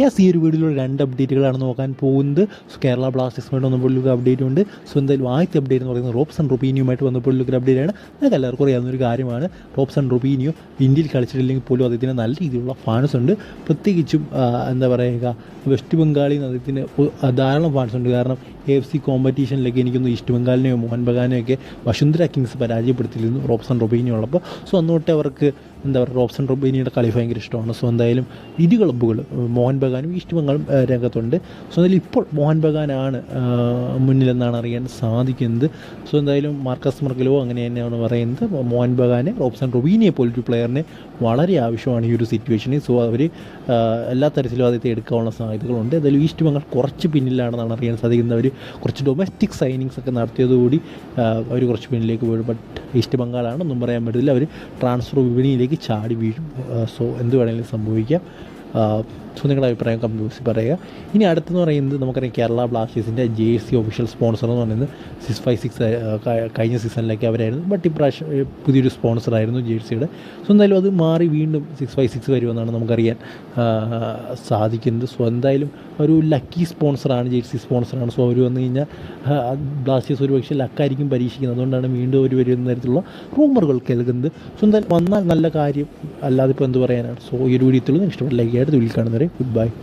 Yes ഈ ഒരു വീഡിയോയിൽ രണ്ട് അപ്ഡേറ്റുകളാണ് നോക്കാൻ പോകുന്നത്. സോ കേരള ബ്ലാസ്റ്റേഴ്സുമായിട്ട് വന്നപ്പോൾ ഒരു അപ്ഡേറ്റ് ഉണ്ട്. സോ എന്തായാലും ആദ്യത്തെ അപ്ഡേറ്റ് എന്ന് പറയുന്നത് റോബ്സൺ റുബീനിയുമായിട്ട് വന്നപ്പോൾ ഒരു അപ്ഡേറ്റ് ആണ്. നിങ്ങൾക്ക് എല്ലാവർക്കും അറിയാവുന്ന ഒരു കാര്യമാണ്. റോപ്സ് റോബ്സൺ റുബീനിയോ ഇന്ത്യയിൽ കളിച്ചിട്ടില്ലെങ്കിൽ പോലും അദ്ദേഹത്തിന് നല്ല രീതിയിലുള്ള ഫാൻസ് ഉണ്ട്. പ്രത്യേകിച്ചും എന്താ പറയുക വെസ്റ്റ് ബംഗാളിൽ നിന്ന് അദ്ദേഹത്തിന് ധാരാളം ഫാൻസ് ഉണ്ട്. കാരണം എ എഫ് സി കോമ്പറ്റീഷനിലൊക്കെ എനിക്കൊന്ന് ഈസ്റ്റ് ബംഗാളിനെയോ മോഹൻ ബഗാനെയൊക്കെ വസുന്ധര കിങ്സ് പരാജയപ്പെടുത്തിയിരുന്നു റോബ്സൺ റൊബീനിയോ ഉള്ളപ്പോൾ സോ അന്നോട്ടെ അവർക്ക് എന്താ പറയുക റോബ്സൺ റൊബീനിയുടെ കളി ഭയങ്കര ഇഷ്ടമാണ്. സോ എന്തായാലും ഇരു ക്ലബ്ബുകൾ മോഹൻ ബഗാനും ഈസ്റ്റ് ബംഗാളും രംഗത്തുണ്ട്. സോ എന്തായാലും ഇപ്പോൾ മോഹൻ ബഗാനാണ് മുന്നിലെന്നാണ് അറിയാൻ സാധിക്കുന്നത്. സോ എന്തായാലും മാർക്കസ് മർക്കലോ അങ്ങനെ തന്നെയാണ് പറയുന്നത്. മോഹൻ ബഗാനെ റോബ്സൺ റൊബീനിയെ പോലൊരു പ്ലെയറിനെ വളരെ ആവശ്യമാണ് ഈ ഒരു സിറ്റുവേഷനിൽ സോ അവർ എല്ലാ തരത്തിലും അദ്ദേഹത്തെ എടുക്കാനുള്ള സാധ്യതകളുണ്ട്. എന്തായാലും ഈസ്റ്റ് ബംഗാൾ കുറച്ച് പിന്നിലാണെന്നാണ് അറിയാൻ സാധിക്കുന്നത്. അവർ കുറച്ച് ഡൊമസ്റ്റിക് സൈനിങ്സ് ഒക്കെ നടത്തിയതോടുകൂടി അവർ കുറച്ച് പിന്നിലേക്ക് പോയി. ബട്ട് ഈസ്റ്റ് ബംഗാളാണെന്നും പറയാൻ പറ്റത്തില്ല. അവർ ട്രാൻസ്ഫർ വിപണിയിലേക്ക് ചാടി വീഴും. സോ എന്ത് വേണമെങ്കിലും സംഭവിക്കാം. സോ നിങ്ങളുടെ അഭിപ്രായം കമന്റ് ബോക്സിൽ പറയുക. ഇനി അടുത്തെന്ന് പറയുന്നത് നമുക്കറിയാം കേരള ബ്ലാസ്റ്റേഴ്സിന്റെ ജെ സി ഒഫീഷ്യൽ സ്പോൺസർ എന്ന് പറയുന്നത് സിക്സ് ഫൈവ് സിക്സ് കഴിഞ്ഞ സീസണിലേക്ക് അവരായിരുന്നു. ബട്ട് ഇപ്രാവശ്യം പുതിയൊരു സ്പോൺസറായിരുന്നു ജെ സിയുടെ സോ എന്തായാലും അത് മാറി വീണ്ടും സിക്സ് ഫൈവ് സിക്സ് വരുമെന്നാണ് നമുക്കറിയാൻ സാധിക്കുന്നത്. സോ എന്തായാലും ഒരു ലക്കി സ്പോൺസറാണ് ജെ സി സ്പോൺസറാണ് സോ അവർ വന്നു കഴിഞ്ഞാൽ ബ്ലാസ്റ്റേഴ്സ് ഒരു പക്ഷേ ലക്കായിരിക്കും പരീക്ഷിക്കുന്നത്. അതുകൊണ്ടാണ് വീണ്ടും അവർ വരുന്ന തരത്തിലുള്ള റൂമറുകൾ കേൾക്കുന്നത്. സോ എന്തായാലും വന്നാൽ നല്ല കാര്യം. അല്ലാതെ ഇപ്പോൾ എന്ത് പറയാനാണ്? സോ ഈ ഒരു വീഡിയോ ഇഷ്ടപ്പെട്ട ലൈക്ക് ആയിട്ട് goodbye.